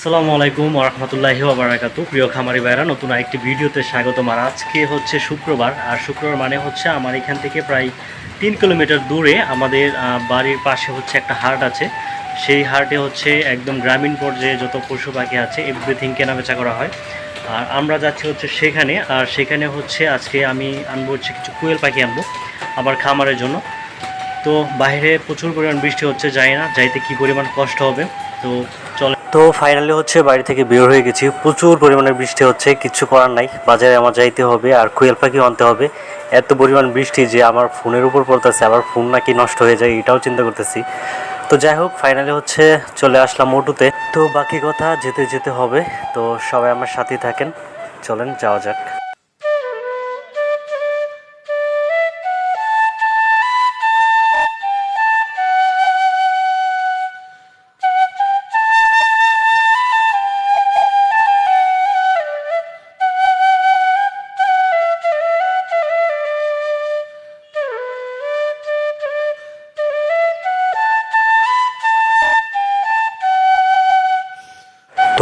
আসসালামু আলাইকুম রহমতুল্লাহি ওবরাকাত প্রিয় খামারি ভাইরা নতুন আরেকটি ভিডিওতে স্বাগতম। আর আজকে হচ্ছে শুক্রবার, আর শুক্রবার মানে হচ্ছে আমার এখান থেকে প্রায় তিন কিলোমিটার দূরে আমাদের বাড়ির পাশে হচ্ছে একটা হাট আছে। সেই হাটে হচ্ছে একদম গ্রামীণ পর্যায়ে যত পশু পাখি আছে এভরিথিং কেনাবেচা করা হয়। আর আমরা যাচ্ছি হচ্ছে সেখানে, আর সেখানে হচ্ছে আজকে আমি আনব হচ্ছে কিছু কুয়েল পাখি আনব আমার খামারের জন্য। তো বাইরে প্রচুর পরিমাণ বৃষ্টি হচ্ছে, যাই না, যাইতে কি পরিমাণ কষ্ট হবে। তো তো ফাইনালি হচ্ছে বাড়ি থেকে বের হয়ে গেছি। প্রচুর পরিমাণে বৃষ্টি হচ্ছে, কিছু করার নাই। বাজারে আমার যাইতে হবে আর কোয়েল পাখি আনতে হবে। এত পরিমাণ বৃষ্টি যে আমার ফোনের উপর পড়তেছে, আবার ফোন নাকি নষ্ট হয়ে যায়, এটাও চিন্তা করতেছি। তো যাই হোক ফাইনালি হচ্ছে চলে আসলাম মোটুতে। তো বাকি কথা যেতে যেতে হবে। তো সবাই আমার সাথেই থাকেন। চলেন, যাওয়া যাক।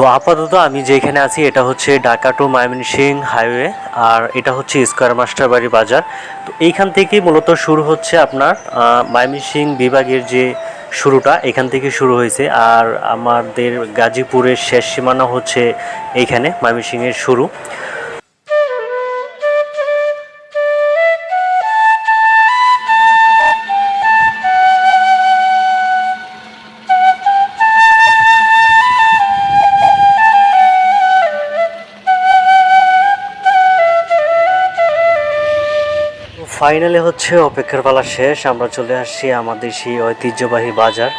তো আপাতত আমি যেখানে আছি, এটা হচ্ছে ঢাকা টু ময়মনসিং হাইওয়ে আর এটা হচ্ছে স্কোয়ার মাস্টার বাড়ি বাজার। তো এইখান থেকে মূলত শুরু হচ্ছে আপনার ময়মনসিং বিভাগের যে শুরুটা, এখান থেকে শুরু হয়েছে। আর আমাদের গাজীপুরের শেষ সীমানা হচ্ছে এইখানে ময়মনসিংয়ের শুরু। ফাইনালি হচ্ছে অপেক্ষার পালা শেষ। আমরা চলে আসছি আমাদের সেই ঐতিহ্যবাহী বাজার,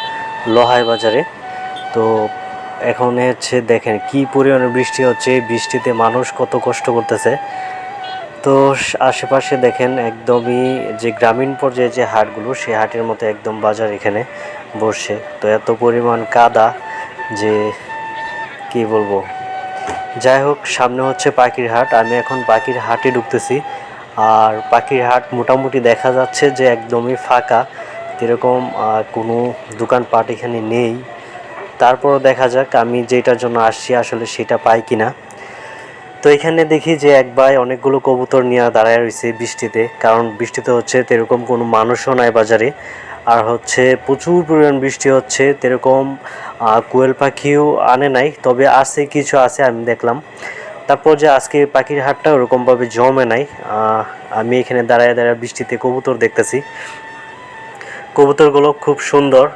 লোহাই বাজারে। তো এখন হচ্ছে দেখেন কি পরিমাণে বৃষ্টি হচ্ছে। বৃষ্টিতে মানুষ কত কষ্ট করতেছে। তো আশেপাশে দেখেন একদমই যে গ্রামীণ পর্যায়ে যে হাটগুলো, সেই হাটের মতো একদম বাজার এখানে বসছে তো এত পরিমাণ কাদা যে কি বলব? যাই হোক, সামনে হচ্ছে পাখির হাট। আমি এখন পাখির হাটে ঢুকতেছি। আর পাখির হাট মোটামুটি দেখা যাচ্ছে যে একদমই ফাঁকা। এরকম কোনো দোকানপাট এখানে নেই। তারপরও দেখা যাক আমি যেটার জন্য আসছি আসলে সেটা পাই কিনা। তো এখানে দেখি যে এক ভাই অনেকগুলো কবুতর নিয়ে দাঁড়ায় রয়েছে বৃষ্টিতে। কারণ বৃষ্টিতে হচ্ছে তেরকম কোনো মানুষও নাই বাজারে। আর হচ্ছে প্রচুর পরিমাণ বৃষ্টি হচ্ছে। তেরকম কোয়েল পাখিও আনে নাই। তবে আছে, কিছু আছে আমি দেখলাম। তারপর যে আজকে পাখির হাটটা ওরকমভাবে জমে নাই আমি এখানে দাঁড়ায় দাঁড়ায় বৃষ্টিতে কবুতর দেখতেছি। কবুতরগুলো খুব সুন্দর।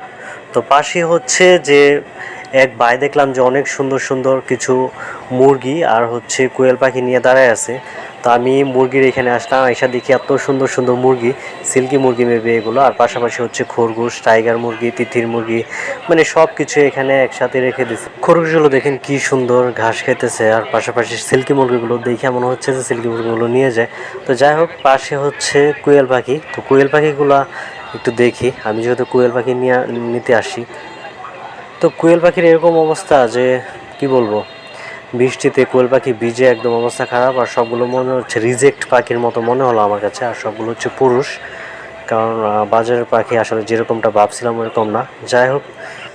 তো পাশে হচ্ছে যে এক ভাই দেখলাম যে অনেক সুন্দর সুন্দর কিছু মুরগি আর হচ্ছে কোয়েল পাখি নিয়ে দাঁড়ায় আছে। তো আমি মুরগির এখানে আসলাম, এসে দেখি এত সুন্দর সুন্দর মুরগি, সিল্কি মুরগি মেবে এগুলো, আর পাশাপাশি হচ্ছে খরগোশ, টাইগার মুরগি, তিথির মুরগি মানে সব কিছু এখানে একসাথে রেখে দিচ্ছে খরগোশগুলো দেখেন কি সুন্দর ঘাস খেতেছে, আর পাশাপাশি সিল্কি মুরগিগুলো দেখে মনে হচ্ছে যে সিল্কি মুরগিগুলো নিয়ে যায়। তো যাই হোক, পাশে হচ্ছে কোয়েল পাখি, তো কোয়েল পাখিগুলা একটু দেখি, আমি যেহেতু কোয়েল পাখি নিয়ে, নিতে আসি তো কোয়েল পাখির এরকম অবস্থা যে, কি বলব? বৃষ্টিতে কোয়েল পাখি ভিজে একদম অবস্থা খারাপ আর সবগুলো মনে হচ্ছে রিজেক্ট পাখির মতো মনে হলো আমার কাছে। আর সবগুলো হচ্ছে পুরুষ। কারণ বাজারের পাখি আসলে যেরকমটা ভাবছিলাম ওরকম না। যাই হোক,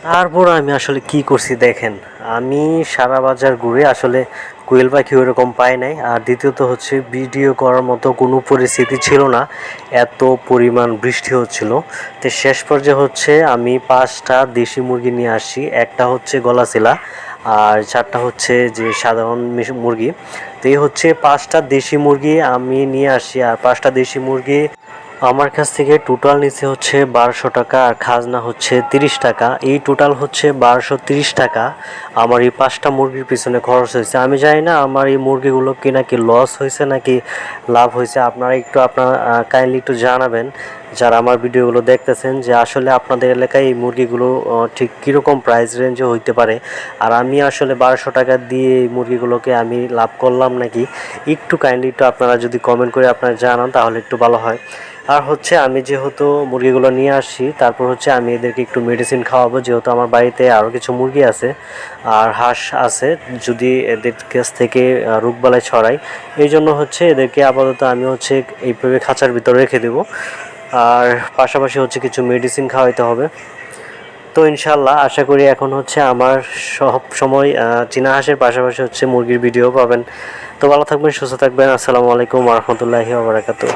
তারপর আমি আসলে কি করছি দেখেন। আমি সারা বাজার ঘুরে আসলে কোয়েল পাখি ওরকম পাই নাই। আর দ্বিতীয়ত হচ্ছে ভিডিও করার মতো কোনো পরিস্থিতি ছিল না। এত পরিমাণ বৃষ্টি হচ্ছিল। তো শেষ পর্যায়ে হচ্ছে আমি পাঁচটা দেশি মুরগি নিয়ে আসি একটা হচ্ছে গলাচিলা আর চারটা হচ্ছে যে সাধারণ মুরগি। তো এই হচ্ছে পাঁচটা দেশি মুরগি আমি নিয়ে আসি আর পাঁচটা দেশি মুরগি আমার কাছ থেকে টোটাল নিচে হচ্ছে বারোশো টাকা আর খাজনা হচ্ছে তিরিশ টাকা। এই টোটাল হচ্ছে বারোশো তিরিশ টাকা। আমার এই পাঁচটা মুরগির পিছনে খরচ হয়েছে। আমি জানি না আমার এই মুরগিগুলো কি নাকি লস হয়েছে নাকি লাভ হয়েছে। আপনারা একটু আপনারা কাইন্ডলি একটু জানাবেন। যারা আমার ভিডিওগুলো দেখতেছেন যে আসলে আপনাদের এলাকায় এই মুরগিগুলো ঠিক কীরকম প্রাইস রেঞ্জে হইতে পারে। আর আমি আসলে বারোশো টাকা দিয়ে এই মুরগিগুলোকে আমি লাভ করলাম নাকি? একটু কাইন্ডলি একটু আপনারা যদি কমেন্ট করে আপনারা জানান, তাহলে একটু ভালো হয়। আর হচ্ছে আমি যেহেতু মুরগিগুলো নিয়ে আসি, তারপর হচ্ছে আমি এদেরকে একটু মেডিসিন খাওয়াবো, যেহেতু আমার বাড়িতে আরও কিছু মুরগি আছে আর হাঁস আছে, যদি এদের কাছ থেকে রোগবালাই ছড়াই এই জন্য হচ্ছে এদেরকে আপাতত আমি হচ্ছে এইভাবে খাঁচার ভিতরে রেখে দেবো। আর পাশাপাশি হচ্ছে কিছু মেডিসিন খাওয়াইতে হবে। তো ইনশাল্লাহ আশা করি এখন হচ্ছে আমার সব সময় চীনা হাঁসের পাশাপাশি হচ্ছে মুরগির ভিডিও পাবেন। তো ভালো থাকবেন, সুস্থ থাকবেন। আসসালামু আলাইকুম রহমতুল্লাহি ওবরাকাতু